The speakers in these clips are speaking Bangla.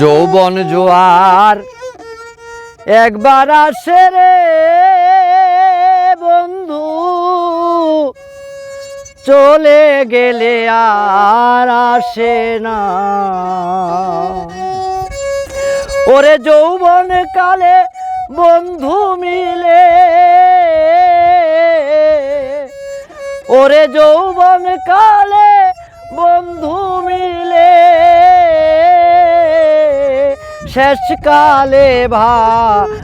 যৌবন জোয়ার একবার আসে রে বন্ধু। চলে গেলে আর আসে না। ওরে যৌবন কালে বন্ধু মিলে। ওরে যৌবন কালে বন্ধু শেষকালে ভালোবাসে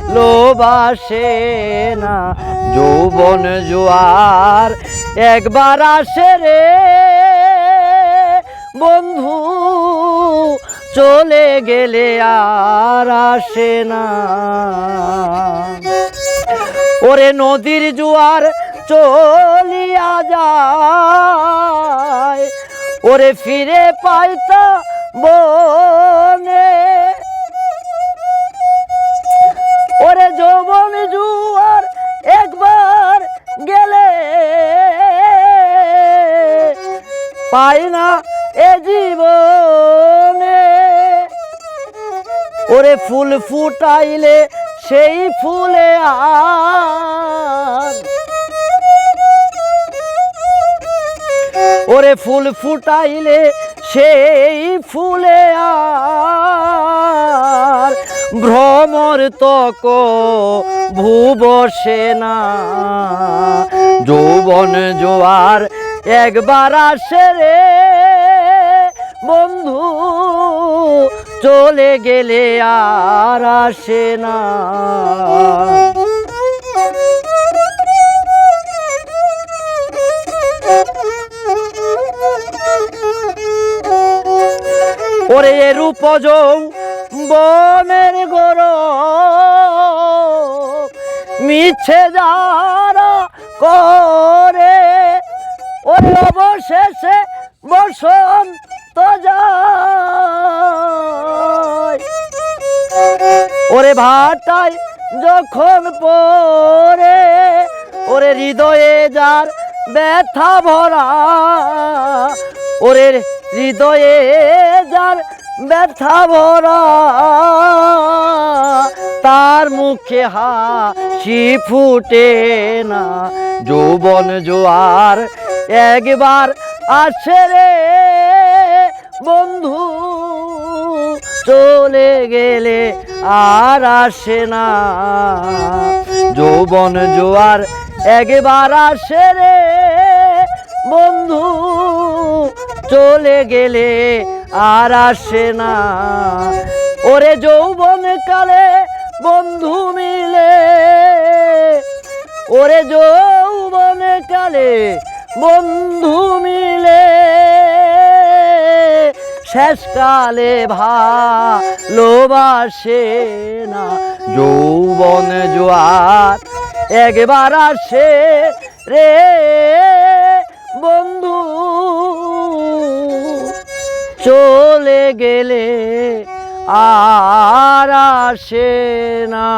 না। যৌবন জোয়ার একবার আসে রে। বন্ধু, চলে গেলে আর আসে না। ওরে নদীর জোয়ার চলিয়া যায়। ওরে ফিরে পাইতা বনে পাই না এ জীবনে। ওরে ফুল ফুটাইলে সেই ফুলে আর। ওরে ফুল ফুটাইলে সেই ফুলে আর। ভ্রমর তক ভুবসে না। যৌবন জোয়ার একবার আসে রে বন্ধু, চলে গেলে আর আসে না। ওরে রূপ বনের গর মিছে যারা করে অবশেষে বসন্ত যায় ওরে ভাটায় যখন পরে ওরে হৃদয়ে যার ব্যথা ভরা, ওরে হৃদয়ে যার ব্যথা ভরা, তার মুখে হাসি ফুটে না, যৌবন জোয়ার একবার আসে রে বন্ধু, চলে গেলে আর আসে না। যৌবন জোয়ার একবার আসে রে বন্ধু, চলে গেলে আর আসে না। ওরে যৌবন কালে বন্ধু মিলে, ওরে যৌবন কালে বন্ধু মিলে শেষকালে ভালোবাসে না যৌবন জোয়ার, একবার আসে রে বন্ধু। চলে গেলে আর আসে না।